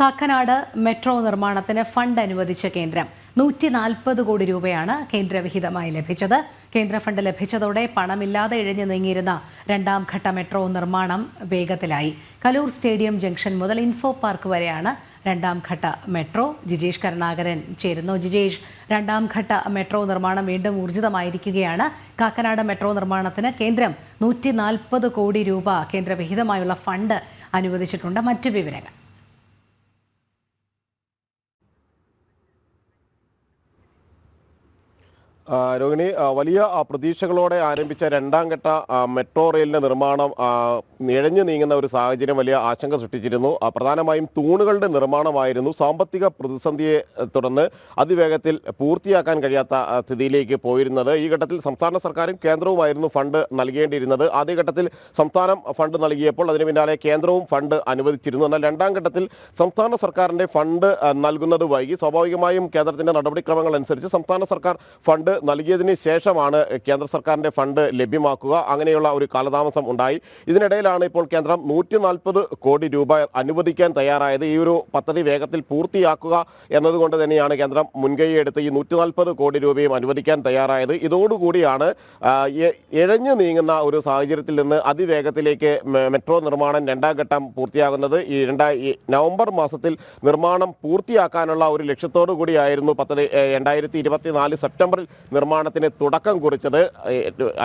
Kakkanad metro നിർമ്മാണത്തിന് fund അനുവദിച്ച കേന്ദ്രം നൂറ്റി നാൽപ്പത് കോടി രൂപയാണ് കേന്ദ്രവിഹിതമായി ലഭിച്ചത്. കേന്ദ്ര ഫണ്ട് ലഭിച്ചതോടെ പണമില്ലാതെ ഇഴഞ്ഞു നീങ്ങിയിരുന്ന രണ്ടാം ഘട്ട മെട്രോ നിർമ്മാണം വേഗത്തിലായി. കലൂർ സ്റ്റേഡിയം ജംഗ്ഷൻ മുതൽ ഇൻഫോ പാർക്ക് വരെയാണ് രണ്ടാം ഘട്ട മെട്രോ. ജിജേഷ് കരുണാകരൻ ചേരുന്നു. ജിജേഷ് രണ്ടാം ഘട്ട മെട്രോ നിർമ്മാണം വീണ്ടും ഊർജിതമായിരിക്കുകയാണ്. കാക്കനാട് മെട്രോ നിർമ്മാണത്തിന് കേന്ദ്രം നൂറ്റി കോടി രൂപ കേന്ദ്രവിഹിതമായുള്ള ഫണ്ട് അനുവദിച്ചിട്ടുണ്ട്. മറ്റു വിവരങ്ങൾ. രോഹിണി വലിയ പ്രതീക്ഷകളോടെ ആരംഭിച്ച രണ്ടാം ഘട്ട മെട്രോ റെയിലിന്റെ നിർമ്മാണം നിഴഞ്ഞു നീങ്ങുന്ന ഒരു സാഹചര്യം വലിയ ആശങ്ക സൃഷ്ടിച്ചിരുന്നു. പ്രധാനമായും തൂണുകളുടെ നിർമ്മാണമായിരുന്നു. സാമ്പത്തിക പ്രതിസന്ധിയെ തുടർന്ന് അതിവേഗത്തിൽ പൂർത്തിയാക്കാൻ കഴിയാത്ത സ്ഥിതിയിലേക്ക് പോയിരുന്നത്. ഈ ഘട്ടത്തിൽ സംസ്ഥാന സർക്കാരും കേന്ദ്രവുമായിരുന്നു ഫണ്ട് നൽകേണ്ടിയിരുന്നത്. ആദ്യഘട്ടത്തിൽ സംസ്ഥാനം ഫണ്ട് നൽകിയപ്പോൾ അതിന് പിന്നാലെ കേന്ദ്രവും ഫണ്ട് അനുവദിച്ചിരുന്നു. എന്നാൽ രണ്ടാം ഘട്ടത്തിൽ സംസ്ഥാന സർക്കാരിന്റെ ഫണ്ട് നൽകുന്നത് വൈകി. സ്വാഭാവികമായും കേന്ദ്രത്തിന്റെ നടപടിക്രമങ്ങൾ അനുസരിച്ച് സംസ്ഥാന സർക്കാർ ഫണ്ട് നൽകിയതിന് ശേഷമാണ് കേന്ദ്ര സർക്കാരിന്റെ ഫണ്ട് ലഭ്യമാക്കുക. അങ്ങനെയുള്ള ഒരു കാലതാമസം ഉണ്ടായി. ഇതിനിടയിലാണ് ഇപ്പോൾ കേന്ദ്രം നൂറ്റി കോടി രൂപ അനുവദിക്കാൻ തയ്യാറായത്. ഈ ഒരു പദ്ധതി വേഗത്തിൽ പൂർത്തിയാക്കുക എന്നതുകൊണ്ട് തന്നെയാണ് കേന്ദ്രം മുൻകൈയെടുത്ത് ഈ നൂറ്റി കോടി രൂപയും അനുവദിക്കാൻ തയ്യാറായത്. ഇതോടുകൂടിയാണ് ഇഴഞ്ഞു നീങ്ങുന്ന ഒരു സാഹചര്യത്തിൽ നിന്ന് അതിവേഗത്തിലേക്ക് മെട്രോ നിർമ്മാണം രണ്ടാം ഘട്ടം പൂർത്തിയാകുന്നത്. ഈ രണ്ടാ നവംബർ മാസത്തിൽ നിർമ്മാണം പൂർത്തിയാക്കാനുള്ള ഒരു ലക്ഷ്യത്തോടു കൂടിയായിരുന്നു പദ്ധതി രണ്ടായിരത്തി ഇരുപത്തിനാല് സെപ്റ്റംബറിൽ നിർമ്മാണത്തിന് തുടക്കം കുറിച്ചത്.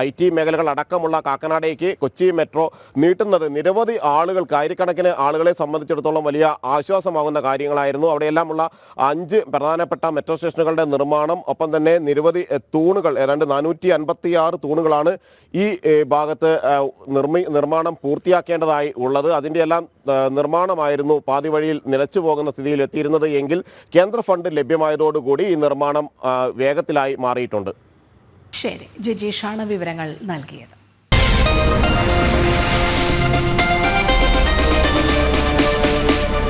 ഐ ടി മേഖലകൾ അടക്കമുള്ള കാക്കനാടേക്ക് കൊച്ചി മെട്രോ നീട്ടുന്നത് നിരവധി ആളുകൾക്ക് ആയിരക്കണക്കിന് ആളുകളെ സംബന്ധിച്ചിടത്തോളം വലിയ ആശ്വാസമാകുന്ന കാര്യങ്ങളായിരുന്നു. അവിടെയെല്ലാമുള്ള അഞ്ച് പ്രധാനപ്പെട്ട മെട്രോ സ്റ്റേഷനുകളുടെ നിർമ്മാണം ഒപ്പം തന്നെ നിരവധി തൂണുകൾ ഏതാണ്ട് നാനൂറ്റി അൻപത്തി ആറ് തൂണുകളാണ് ഈ ഭാഗത്ത് നിർമ്മി നിർമ്മാണം പൂർത്തിയാക്കേണ്ടതായി ഉള്ളത്. അതിന്റെ എല്ലാം നിർമ്മാണമായിരുന്നു പാതി വഴിയിൽ നിലച്ചു പോകുന്ന സ്ഥിതിയിൽ എത്തിയിരുന്നത് എങ്കിൽ കേന്ദ്ര ഫണ്ട് ലഭ്യമായതോടുകൂടി ഈ നിർമ്മാണം വേഗത്തിലായി വേഗത്തിലായി മാറിയിട്ടുണ്ട് ശരി ജിജീഷാണ് വിവരങ്ങൾ നൽകിയത്.